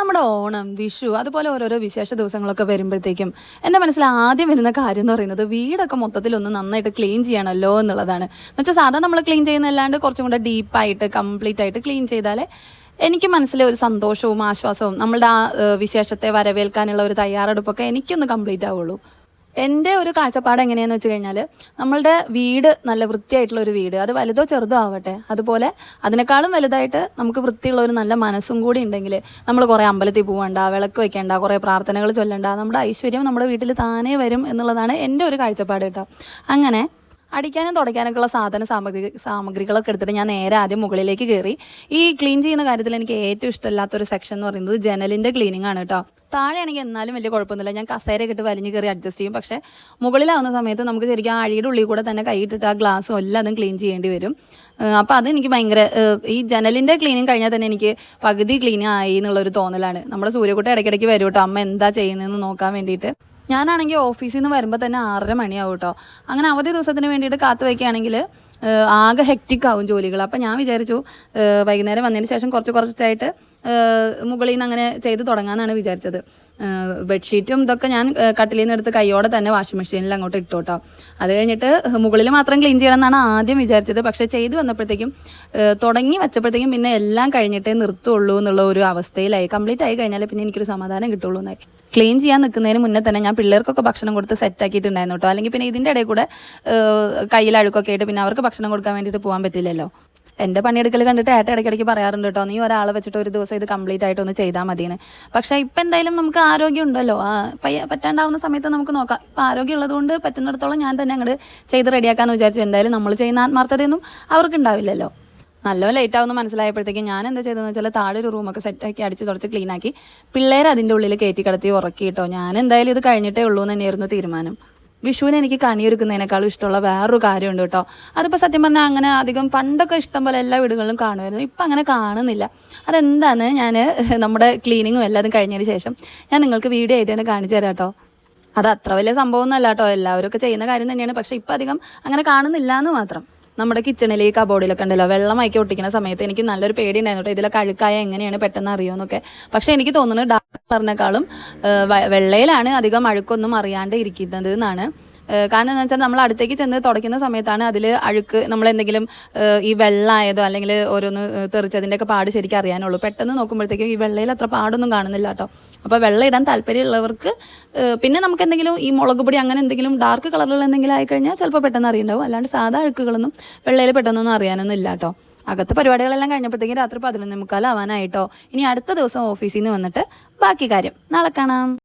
നമ്മുടെ ഓണം വിഷു അതുപോലെ ഓരോരോ വിശേഷ ദിവസങ്ങളൊക്കെ വരുമ്പോഴത്തേക്കും എന്റെ മനസ്സിൽ ആദ്യം വരുന്ന കാര്യം എന്ന് പറയുന്നത് വീടൊക്കെ മൊത്തത്തിൽ ഒന്ന് നന്നായിട്ട് ക്ലീൻ ചെയ്യണമല്ലോ എന്നുള്ളതാണ്. എന്നുവെച്ചാൽ സാധാരണ നമ്മൾ ക്ലീൻ ചെയ്യുന്നതല്ലാണ്ട് കുറച്ചും കൂടെ ഡീപ്പായിട്ട് കംപ്ലീറ്റ് ആയിട്ട് ക്ലീൻ ചെയ്താലേ എനിക്ക് മനസ്സിലെ ഒരു സന്തോഷവും ആശ്വാസവും നമ്മളുടെ ആ വിശേഷത്തെ വരവേൽക്കാനുള്ള ഒരു തയ്യാറെടുപ്പൊക്കെ എനിക്കൊന്ന് കംപ്ലീറ്റ് ആവുള്ളൂ. എന്റെ ഒരു കാഴ്ചപ്പാട് എങ്ങനെയാന്ന് വെച്ച് കഴിഞ്ഞാൽ നമ്മളുടെ വീട് നല്ല വൃത്തിയായിട്ടുള്ള ഒരു വീട്. അത് വലുതോ ചെറുതോ ആവട്ടെ. അതുപോലെ അതിനേക്കാളും വലുതായിട്ട് നമുക്ക് വൃത്തിയുള്ള ഒരു നല്ല മനസ്സും കൂടി ഉണ്ടെങ്കിൽ നമ്മൾ കുറേ അമ്പലത്തിൽ പോകണ്ട വിളക്ക് വെക്കേണ്ട കുറേ പ്രാർത്ഥനകൾ ചൊല്ലണ്ട. നമ്മുടെ ഐശ്വര്യം നമ്മുടെ വീട്ടിൽ താനേ വരും എന്നുള്ളതാണ് എന്റെ ഒരു കാഴ്ചപ്പാട് കേട്ടോ. അങ്ങനെ അടിക്കാനും തുടയ്ക്കാനൊക്കെ ഉള്ള സാധന സാമഗ്രി സാമഗ്രികളൊക്കെ എടുത്തിട്ട് ഞാൻ നേരെ ആദ്യം മുകളിലേക്ക് കയറി. ഈ ക്ലീൻ ചെയ്യുന്ന കാര്യത്തിൽ എനിക്ക് ഏറ്റവും ഇഷ്ടമില്ലാത്തൊരു സെക്ഷൻ എന്ന് പറയുന്നത് ജനലിന്റെ ക്ലീനിങ് ആണ് കേട്ടോ. താഴെയാണെങ്കിൽ എന്നാലും വലിയ കുഴപ്പമൊന്നുമില്ല. ഞാൻ കസേരയൊക്കെ ഇട്ട് വലിഞ്ഞ് കയറി അഡ്ജസ്റ്റ് ചെയ്യും. പക്ഷേ മുകളിലാവുന്ന സമയത്ത് നമുക്ക് ശരിക്കും ആ അഴിയുടെ ഉള്ളിൽ കൂടെ തന്നെ കൈയിട്ടിട്ട് ആ ഗ്ലാസ്സും എല്ലാം അതും ക്ലീൻ ചെയ്യേണ്ടി വരും. അപ്പോൾ അത് എനിക്ക് ഭയങ്കര ഈ ജനലിന്റെ ക്ലീനിങ് കഴിഞ്ഞാൽ തന്നെ എനിക്ക് പകുതി ക്ലീൻ ആയി എന്നുള്ളൊരു തോന്നലാണ്. നമ്മുടെ സൂര്യക്കുട്ട ഇടയ്ക്കിടയ്ക്ക് വരും കേട്ടോ. അമ്മ എന്താ ചെയ്യുന്നതെന്ന് നോക്കാൻ വേണ്ടിയിട്ട്. ഞാനാണെങ്കിൽ ഓഫീസിൽ നിന്ന് വരുമ്പോൾ തന്നെ ആറര മണിയാവും കേട്ടോ. അങ്ങനെ അവധി ദിവസത്തിന് വേണ്ടിയിട്ട് കാത്തു വയ്ക്കുകയാണെങ്കിൽ ആകെ ഹെക്റ്റിക് ആവും ജോലികൾ. അപ്പം ഞാൻ വിചാരിച്ചു വൈകുന്നേരം വന്നതിന് ശേഷം കുറച്ച് കുറച്ചായിട്ട് മുകളിൽ നിന്ന് അങ്ങനെ ചെയ്ത് തുടങ്ങാമെന്നാണ് വിചാരിച്ചത്. ബെഡ്ഷീറ്റും ഇതൊക്കെ ഞാൻ കട്ടിലിൽ നിന്ന് എടുത്ത് കൈയോടെ തന്നെ വാഷിംഗ് മെഷീനിൽ അങ്ങോട്ട് ഇട്ടു കേട്ടോ. അത് കഴിഞ്ഞിട്ട് മുകളിൽ മാത്രം ക്ലീൻ ചെയ്യണം എന്നാണ് ആദ്യം വിചാരിച്ചത്. പക്ഷേ ചെയ്ത് വന്നപ്പോഴത്തേക്കും തുടങ്ങി വെച്ചപ്പോഴത്തേക്കും പിന്നെ എല്ലാം കഴിഞ്ഞിട്ടേ നിർത്തുള്ളൂ എന്നുള്ള ഒരു അവസ്ഥയിലായി. കംപ്ലീറ്റ് ആയി കഴിഞ്ഞാൽ പിന്നെ എനിക്കൊരു സമാധാനം കിട്ടുള്ളൂ എന്നായി. ക്ലീൻ ചെയ്യാൻ നിൽക്കുന്നതിന് മുന്നേ തന്നെ ഞാൻ പിള്ളേർക്കൊക്കെ ഭക്ഷണം കൊടുത്ത് സെറ്റ് ആക്കിയിട്ടുണ്ടായിരുന്നു കേട്ടോ. അല്ലെങ്കിൽ പിന്നെ ഇതിന്റെ ഇടയിൽ കൂടെ കയ്യിൽ അഴുക്കൊക്കെ ആയിട്ട് പിന്നെ അവർക്ക് ഭക്ഷണം കൊടുക്കാൻ വേണ്ടിയിട്ട് പോകാൻ പറ്റില്ലല്ലോ. എന്റെ പണിയെടുക്കൽ കണ്ടിട്ട് ഏട്ട ഇടയ്ക്കിടയ്ക്ക് പറയാറുണ്ട് കേട്ടോ നീ ഒരാളെ വെച്ചിട്ട് ഒരു ദിവസം ഇത് കംപ്ലീറ്റ് ആയിട്ട് ഒന്ന് ചെയ്താൽ മതിയെന്ന്. പക്ഷേ ഇപ്പം എന്തായാലും നമുക്ക് ആരോഗ്യം ഉണ്ടല്ലോ. പറ്റാണ്ടാവുന്ന സമയത്ത് നമുക്ക് നോക്കാം. ഇപ്പം ആരോഗ്യം ഉള്ളതുകൊണ്ട് പറ്റുന്നിടത്തോളം ഞാൻ തന്നെ അങ്ങോട്ട് ചെയ്ത് റെഡിയാക്കാമെന്ന് വിചാരിച്ചു. എന്തായാലും നമ്മൾ ചെയ്യുന്ന ആത്മാർത്ഥതയൊന്നും അവർക്ക് ഉണ്ടാവില്ലല്ലോ നല്ലോ ലേറ്റ് ആവുന്ന മനസ്സിലായപ്പോഴത്തേക്ക് ഞാൻ എന്താ ചെയ്തതെന്ന് വെച്ചാൽ താഴെ ഒരു റൂമൊക്കെ സെറ്റാക്കി അടിച്ച് തുടച്ച് ക്ലീനാക്കി പിള്ളേർ അതിന്റെ ഉള്ളിൽ കയറ്റി കിടത്തി ഉറക്കി കേട്ടോ ഞാൻ എന്തായാലും ഇത് കഴിഞ്ഞിട്ടേ ഉള്ളൂ എന്ന് തന്നെയായിരുന്നു തീരുമാനം. വിഷുവിന് എനിക്ക് കണിയൊരുക്കുന്നതിനേക്കാളും ഇഷ്ടമുള്ള വേറൊരു കാര്യമുണ്ട് കേട്ടോ. അതിപ്പോൾ സത്യം പറഞ്ഞാൽ അങ്ങനെ അധികം പണ്ടൊക്കെ ഇഷ്ടം പോലെ എല്ലാ വീടുകളിലും കാണുമായിരുന്നു. ഇപ്പം അങ്ങനെ കാണുന്നില്ല. അതെന്താണ്? ഞാൻ നമ്മുടെ ക്ലീനിങ്ങും എല്ലാതും കഴിഞ്ഞതിന് ശേഷം ഞാൻ നിങ്ങൾക്ക് വീഡിയോ ആയിട്ട് തന്നെ കാണിച്ചു തരാം കേട്ടോ. അത് അത്ര വലിയ സംഭവമൊന്നുമല്ല കേട്ടോ. എല്ലാവരും ഒക്കെ ചെയ്യുന്ന കാര്യം തന്നെയാണ്. പക്ഷേ ഇപ്പം അധികം അങ്ങനെ കാണുന്നില്ല എന്ന് മാത്രം. നമ്മുടെ കിച്ചണിൽ ഈ കബോർഡിലൊക്കെ ഉണ്ടല്ലോ വെള്ളം അയക്കി ഒട്ടിക്കുന്ന സമയത്ത് എനിക്ക് നല്ലൊരു പേടി ഉണ്ടായിരുന്നു കേട്ടോ ഇതിലൊക്കെ അഴുക്കായ എങ്ങനെയാണ് പെട്ടെന്ന് അറിയുമെന്നൊക്കെ പക്ഷെ എനിക്ക് തോന്നുന്നത് ഡാർക്ക് കളറിനേക്കാളും വെള്ളയിലാണ് അധികം അഴുക്കൊന്നും അറിയാണ്ട് ഇരിക്കുന്നത് എന്നാണ്. കാരണം എന്ന് വെച്ചാൽ നമ്മൾ അടുത്തേക്ക് ചെന്ന് തുടയ്ക്കുന്ന സമയത്താണ് അതിൽ അഴുക്ക് നമ്മൾ എന്തെങ്കിലും ഈ വെള്ളമായതോ അല്ലെങ്കിൽ ഓരോന്ന് തെറിച്ചതിന്റെ ഒക്കെ പാട് ശരിക്കും അറിയാനുള്ളൂ. പെട്ടെന്ന് നോക്കുമ്പോഴത്തേക്കും ഈ വെള്ളയിൽ അത്ര പാടൊന്നും കാണുന്നില്ല കേട്ടോ. അപ്പോൾ വെള്ളം ഇടാൻ താല്പര്യമുള്ളവർക്ക് പിന്നെ നമുക്ക് എന്തെങ്കിലും ഈ മുളക് പൊടി അങ്ങനെ എന്തെങ്കിലും ഡാർക്ക് കളറിലുള്ള എന്തെങ്കിലും ആയിക്കഴിഞ്ഞാൽ ചിലപ്പോൾ പെട്ടെന്ന് അറിയണ്ടാവും അല്ലാണ്ട് സാധാ അഴുക്കുകളൊന്നും വെള്ളയിൽ പെട്ടെന്നൊന്നും അറിയാനൊന്നും ഇല്ല കേട്ടോ. അകത്തെ പരിപാടികളെല്ലാം കഴിഞ്ഞപ്പോഴത്തേക്കും രാത്രി പതിനൊന്നേ മുക്കാലാവാനായിട്ടോ ഇനി അടുത്ത ദിവസം ഓഫീസിൽ നിന്ന് വന്നിട്ട് ബാക്കി കാര്യം. നാളെ കാണാം.